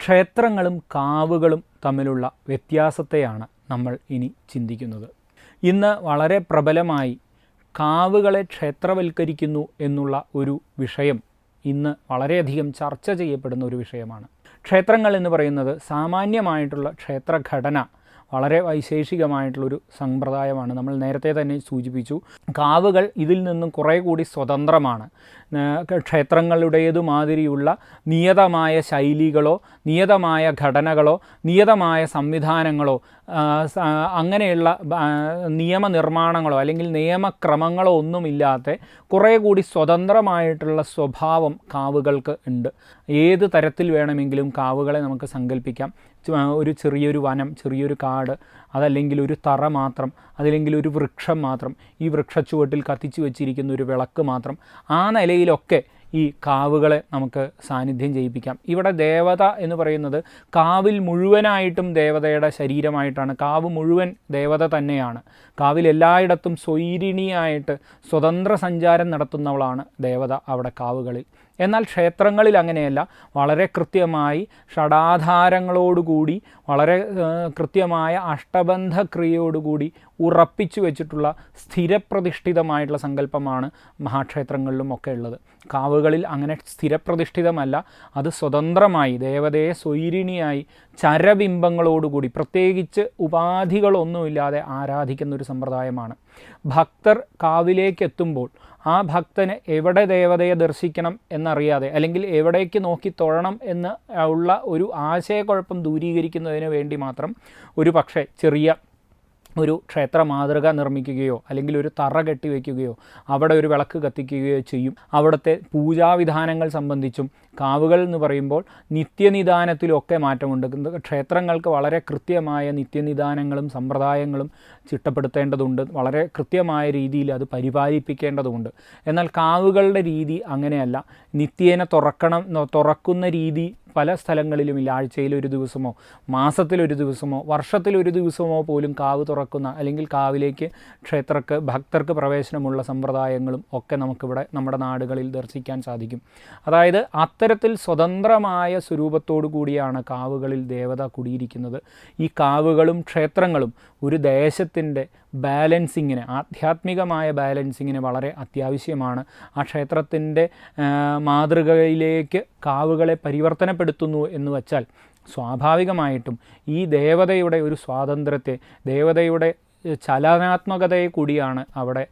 ക്ഷേത്രങ്ങളും കാവുകളും തമ്മിലുള്ള വ്യത്യാസത്തെയാണ് നമ്മൾ ഇനി ചിന്തിക്കുന്നത്. ഇന്ന് വളരെ പ്രബലമായി കാവുകളെ ക്ഷേത്രവൽക്കരിക്കുന്നു എന്നുള്ള ഒരു വിഷയം ഇന്ന് വളരെയധികം ചർച്ച ചെയ്യപ്പെടുന്ന ഒരു വിഷയമാണ്. ക്ഷേത്രങ്ങൾ എന്ന് പറയുന്നത് സാമാന്യമായിട്ടുള്ള ക്ഷേത്രഘടന വളരെ വൈശേഷികമായിട്ടുള്ളൊരു സമ്പ്രദായമാണ്. നമ്മൾ നേരത്തെ തന്നെ സൂചിപ്പിച്ചു കാവുകൾ ഇതിൽ നിന്നും കുറേ കൂടി സ്വതന്ത്രമാണ്. ക്ഷേത്രങ്ങളുടേതുമാതിരിയുള്ള ക്ഷേത്രങ്ങളുടേതു നിയതമായ ശൈലികളോ നിയതമായ ഘടനകളോ നിയതമായ സംവിധാനങ്ങളോ അങ്ങനെയുള്ള നിയമനിർമ്മാണങ്ങളോ അല്ലെങ്കിൽ നിയമക്രമങ്ങളോ ഒന്നുമില്ലാത്ത കുറേ കൂടി സ്വതന്ത്രമായിട്ടുള്ള സ്വഭാവം കാവുകൾക്ക് ഉണ്ട്. ഏത് തരത്തിൽ വേണമെങ്കിലും കാവുകളെ നമുക്ക് സങ്കല്പിക്കാം ഒരു ചെറിയൊരു വനം ചെറിയൊരു കാട് അതല്ലെങ്കിൽ ഒരു തറ മാത്രം അതല്ലെങ്കിൽ ഒരു വൃക്ഷം മാത്രം ഈ വൃക്ഷച്ചുവട്ടിൽ കത്തിച്ചു വെച്ചിരിക്കുന്ന ഒരു വിളക്ക് മാത്രം ആ നിലയിലൊക്കെ ഈ കാവുകളെ നമുക്ക് സാന്നിധ്യം ചെയ്യിപ്പിക്കാം. ഇവിടെ ദേവത എന്ന് പറയുന്നത് കാവിൽ മുഴുവനായിട്ടും ദേവതയുടെ ശരീരമായിട്ടാണ്. കാവ് മുഴുവൻ ദേവത തന്നെയാണ്. കാവിൽ എല്ലായിടത്തും സ്വൈരിണിയായിട്ട് സ്വതന്ത്ര സഞ്ചാരം നടത്തുന്നവളാണ് ദേവത അവിടെ കാവുകളിൽ. എന്നാൽ ക്ഷേത്രങ്ങളിൽ അങ്ങനെയല്ല. വളരെ കൃത്യമായി ഷടാധാരങ്ങളോടുകൂടി വളരെ കൃത്യമായ അഷ്ടബന്ധക്രിയയോടുകൂടി ഉറപ്പിച്ചു വെച്ചിട്ടുള്ള സ്ഥിരപ്രതിഷ്ഠിതമായിട്ടുള്ള സങ്കല്പമാണ് മഹാക്ഷേത്രങ്ങളിലും ഒക്കെ ഉള്ളത്. കാവുകളിൽ അങ്ങനെ സ്ഥിരപ്രതിഷ്ഠിതമല്ല. അത് സ്വതന്ത്രമായി ദേവതയെ സ്വൈരിണിയായി ചരബിംബങ്ങളോടുകൂടി പ്രത്യേകിച്ച് ഉപാധികളൊന്നുമില്ലാതെ ആരാധിക്കുന്ന ഒരു സമ്പ്രദായമാണ്. ഭക്തർ കാവിലേക്ക് എത്തുമ്പോൾ ആ ഭക്തന് എവിടെ ദേവതയെ ദർശിക്കണം എന്നറിയാതെ അല്ലെങ്കിൽ എവിടേക്ക് നോക്കി തൊഴണം എന്ന് ഉള്ള ഒരു ആശയക്കുഴപ്പം ദൂരീകരിക്കുന്നതിന് വേണ്ടി മാത്രം ഒരു പക്ഷേ ചെറിയ ഒരു ക്ഷേത്ര മാതൃക നിർമ്മിക്കുകയോ അല്ലെങ്കിൽ ഒരു തറ കെട്ടിവെക്കുകയോ അവിടെ ഒരു വിളക്ക് കത്തിക്കുകയോ ചെയ്യും. അവിടുത്തെ പൂജാവിധാനങ്ങൾ സംബന്ധിച്ചും കാവുകൾ എന്ന് പറയുമ്പോൾ നിത്യനിദാനത്തിലൊക്കെ മാറ്റമുണ്ട്. ക്ഷേത്രങ്ങൾക്ക് വളരെ കൃത്യമായ നിത്യനിദാനങ്ങളും സമ്പ്രദായങ്ങളും ചിട്ടപ്പെടുത്തേണ്ടതുണ്ട്. വളരെ കൃത്യമായ രീതിയിൽ അത് പരിപാലിപ്പിക്കേണ്ടതുണ്ട്. എന്നാൽ കാവുകളുടെ രീതി അങ്ങനെയല്ല. നിത്യേന തുറക്കണം തുറക്കുന്ന രീതി പല സ്ഥലങ്ങളിലും ഇല്ല. ആഴ്ചയിൽ ഒരു ദിവസമോ മാസത്തിലൊരു ദിവസമോ വർഷത്തിലൊരു ദിവസമോ പോലും കാവ് തുറക്കുന്ന അല്ലെങ്കിൽ കാവിലേക്ക് ക്ഷേത്രക്ക് ഭക്തർക്ക് പ്രവേശനമുള്ള സമ്പ്രദായങ്ങളും ഒക്കെ നമുക്കിവിടെ നമ്മുടെ നാടുകളിൽ ദർശിക്കാൻ സാധിക്കും. അതായത് അത്തരത്തിൽ സ്വതന്ത്രമായ സ്വരൂപത്തോടു കൂടിയാണ് കാവുകളിൽ ദേവത കുടിയിരിക്കുന്നത്. ഈ കാവുകളും ക്ഷേത്രങ്ങളും ഒരു ദേശത്തിന്റെ ബാലൻസിങ്ങിന് ആധ്യാത്മികമായ ബാലൻസിങ്ങിന് വളരെ അത്യാവശ്യമാണ്. ആ ക്ഷേത്രത്തിന്റെ മാതൃകയിലേക്ക് കാവുകളെ പരിവർത്തനപ്പെടുത്തുന്നു എന്ന് വച്ചാൽ സ്വാഭാവികമായിട്ടും ഈ ദേവതയുടെ ഒരു സ്വാതന്ത്ര്യത്തെ ദേവതയുടെ ചലനാത്മകതയെ കൂടിയാണ് അവിടെ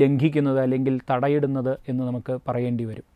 ലംഘിക്കുന്നത് അല്ലെങ്കിൽ തടയിടുന്നത് എന്ന് നമുക്ക് പറയേണ്ടി വരും.